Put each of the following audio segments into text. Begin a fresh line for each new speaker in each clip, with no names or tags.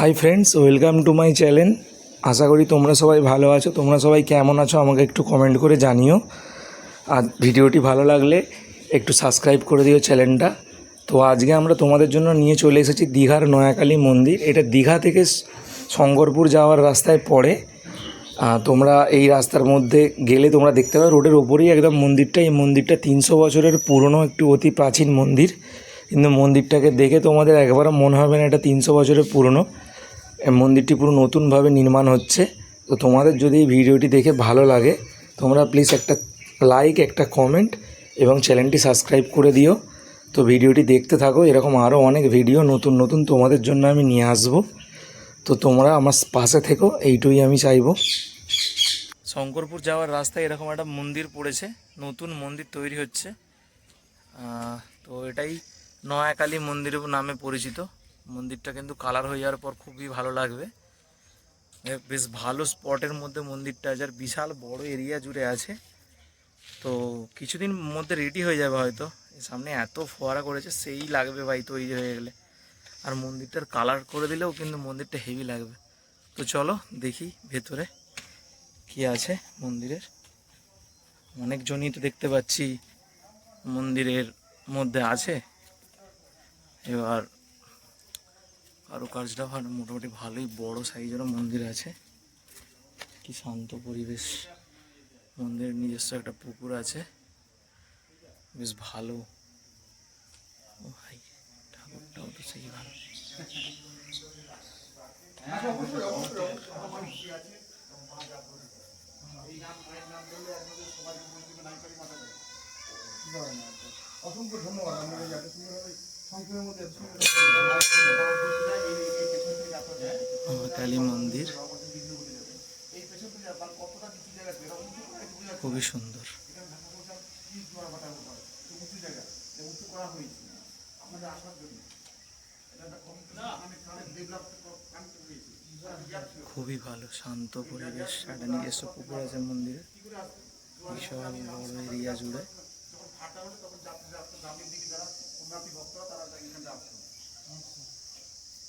Hi friends welcome to my channel আশা করি তোমরা সবাই ভালো আছো। তোমরা সবাই কেমন আছো আমাকে একটু কমেন্ট করে জানিও। আর ভিডিওটি ভালো লাগলে একটু সাবস্ক্রাইব করে দিও চ্যানেলটা তো আজকে আমরা তোমাদের জন্য নিয়ে চলে এসেছি দীঘার নয়াকালী মন্দির। এটা দীঘা থেকে শঙ্করপুর যাওয়ার রাস্তায় পড়ে। তোমরা এই রাস্তার মধ্যে গেলে তোমরা দেখতে পাবে রোডের ওপরেই একদম মন্দিরটা। এই মন্দিরটা তিনশো বছরের পুরনো, একটি অতি প্রাচীন মন্দির। কিন্তু মন্দিরটাকে দেখে তোমাদের একবারও মনে হবে না এটা তিনশো বছরের পুরনো। মন্দিরটি পুরো নতুনভাবে নির্মাণ হচ্ছে। তো তোমাদের যদি এই ভিডিওটি দেখে ভালো লাগে, তোমরা প্লিজ একটা লাইক একটা কমেন্ট এবং চ্যানেলটি সাবস্ক্রাইব করে দিও। তো ভিডিওটি দেখতে থাকো, এরকম আরও অনেক ভিডিও নতুন নতুন তোমাদের জন্য আমি নিয়ে আসব। তো তোমরা আমার পাশে থেকো এইটুই আমি চাইব। শঙ্করপুর যাওয়ার রাস্তায় এরকম একটা মন্দির পড়েছে, নতুন মন্দির তৈরি হচ্ছে। তো এটাই নয়াকালী মন্দির নামে পরিচিত। মন্দিরটা কিন্তু কালার হয়ে যাওয়ার পর খুবই ভালো লাগবে। বেশ ভালো স্পটের মধ্যে মন্দিরটা আছে, আর বিশাল বড় এরিয়া জুড়ে আছে। তো কিছুদিন মধ্যে রেডি হয়ে যাবে হয়তো। সামনে এত ফোয়ারা করেছে, সেই লাগবে ভাই তৈরি হয়ে গেলে। আর মন্দিরটার কালার করে দিলেও কিন্তু মন্দিরটা হেভি লাগবে। তো চলো দেখি ভেতরে কি আছে মন্দিরের। অনেকজনই তো দেখতে পাচ্ছি মন্দিরের মধ্যে আছে। এবার কারুকার্যটা ভালো, মোটামুটি ভালোই, বড় সাইজেরও মন্দির আছে। কি শান্ত পরিবেশ। মন্দিরের নিজস্ব একটা পুকুর আছে। বেশ ভালো। ভাই, ঠাকুরটাও তো সেই ভালো।
অসংখ্য ধন্যবাদ আমাদের এত সুন্দরভাবে মধ্যে
মহাকালী মন্দির। খুবই সুন্দর। খুবই ভালো শান্ত পরিবেশ। একটা নিজস্ব পুকুর আছে মন্দিরে। বিশাল বড় এরিয়া জুড়ে।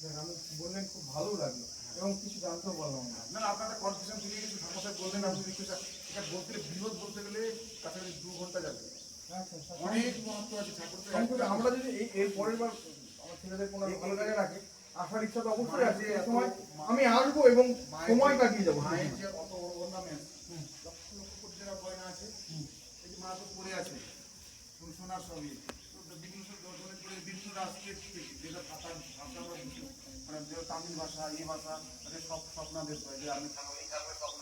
দেখ, আমি বললেন খুব ভালো লাগল। এবং কিছু জানতেও পারলাম না।
না আপনারা কনফিউশন থেকে কিছু ঠাকুর বললেন আপনি রিকোয়েস্ট এটা বলতে বৃহৎ বলতে গেলে কাছাকাছি দু ঘণ্টা যাবে।
আচ্ছা
অনেক মহত্ব আছে ঠাকুর
আমরা যদি এই এর পরের বার আমার ছেলেদের কোনো ভালো জায়গায় রাখে আসার ইচ্ছা তো অবশ্যই আছে এই সময় আমি আসব এবং সময় কাটিয়ে যাব।
মায়ের যে অত বড় অর্নামেন্ট লক্ষ লক্ষ কোটি টাকা গয়না আছে এই যে মা তো পড়ে আছে সোনার সবই বিভিন্ন সব দর্শনের করে বিভিন্ন রাষ্ট্রের যেটা ভাষা ভাষা আমরা তামিল ভাষা এই ভাষা সব যে আমি থাকব এই থাকবে স্বপ্ন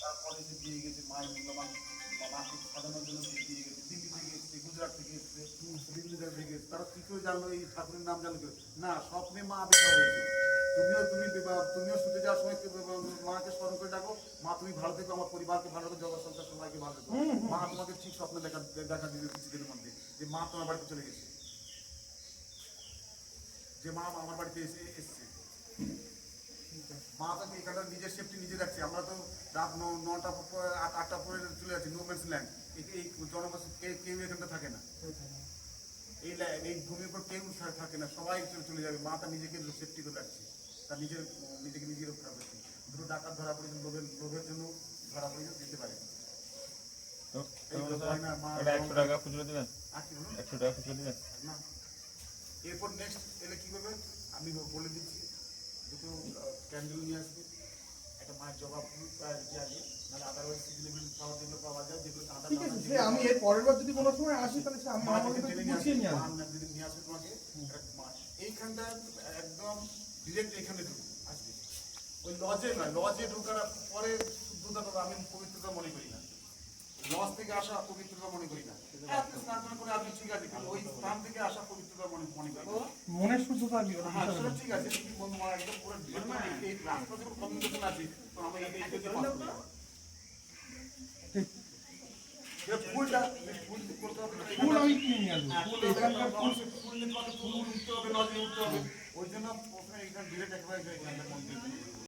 তারপরে সে দিয়ে গেছে মায়ের বা মাকে জন্য সে দিয়ে গেছে দিল্লি থেকে এসছে গুজরাট থেকে এসছে থেকে এসছে। তারা কি জানলো এই ঠাকুরের নাম জানলো না স্বপ্নে মা আবির্ভাব হয়েছে তুমিও তুমি তুমিও শুতে যাওয়ার সময় মাকে স্মরণ করে ডাকো। মা তুমি ভালো থেকো আমার পরিবারকে ভালো থেকো জগৎ সংসার সবাইকে ভালো থেকো। মা তোমাকে ঠিক স্বপ্নে দেখা দেখা দিবে কিছুদিনের মধ্যে যে মা তোমার বাড়িতে চলে গেছে। যে মা আমার বাড়িতে এসে এসছে। মা তো এখানটা নিজের সেফটি নিজে রাখছে। আমরা তো রাত নটা আট আটটা পরে চলে যাচ্ছি নো ম্যান্স ল্যান্ড এই জনবসতি কে- কেউ এখানটা থাকে না। এই এই ভূমির উপর কেউ থাকে না। সবাই চলে চলে যাবে। মা তার নিজেকে সেফটি করে রাখছে। তার নিজের নিজেকে নিজের রক্ষা করছে দুটো ডাকাত ধরা পড়েছে। লোভের লোভের জন্য ধরা পড়েছে যেতে পারে।
একশো টাকা খুচরো দিবেন? একশো টাকা খুচরো দিবেন?
না। এরপর নেক্সট এলে কি করবে? আমি বলে দিচ্ছি। দুটো ক্যান্ডেল নিয়ে আসবে। একটা মায়ের জবাব ফুল নাহলে আদারওয়াইজ সিভিল খাওয়া যেগুলো পাওয়া যায় যেগুলো কাঁদা
ঠিক আছে সে আমি এর পরের বার যদি কোনো সময় আসি তাহলে সে আমি
থেকে নিয়ে
গুছিয়ে নিয়ে
আসব। মা যদি নিয়ে আসবে তোমাকে এইখানটা একদম ডিরেক্ট এখানে ঢুকবে আসবে। ওই লজে নয় লজে ঢোকার পরে শুদ্ধতা আমি পবিত্রতা মনে করি না। লজ থেকে আসা পবিত্রতা মনে করি না আপনি স্নান করে আপনি ঠিক আছে কিন্তু ওই স্থান থেকে আসা পবিত্রতা মনে মনে করি না।
শুদ্ধতা আমি
হ্যাঁ, সেটা ঠিক আছে কিন্তু বন্ধু আমার একদম পুরো এই- এই রাস্তা থেকে কমিউনিকেশন আছে তো আমরা এই এই দিকে পাস করি। ফুলটা ফুল করতে হবে
ফুল আমি কিনে আসব
ফুল এখানকার মানুষের ফুল নিয়ে তোমাকে ফুল উঠতে হবে লজে উঠতে হবে ওই জন্য প্রথমে এখানে ডিরেক্ট একেবারে এখানটা মন্দির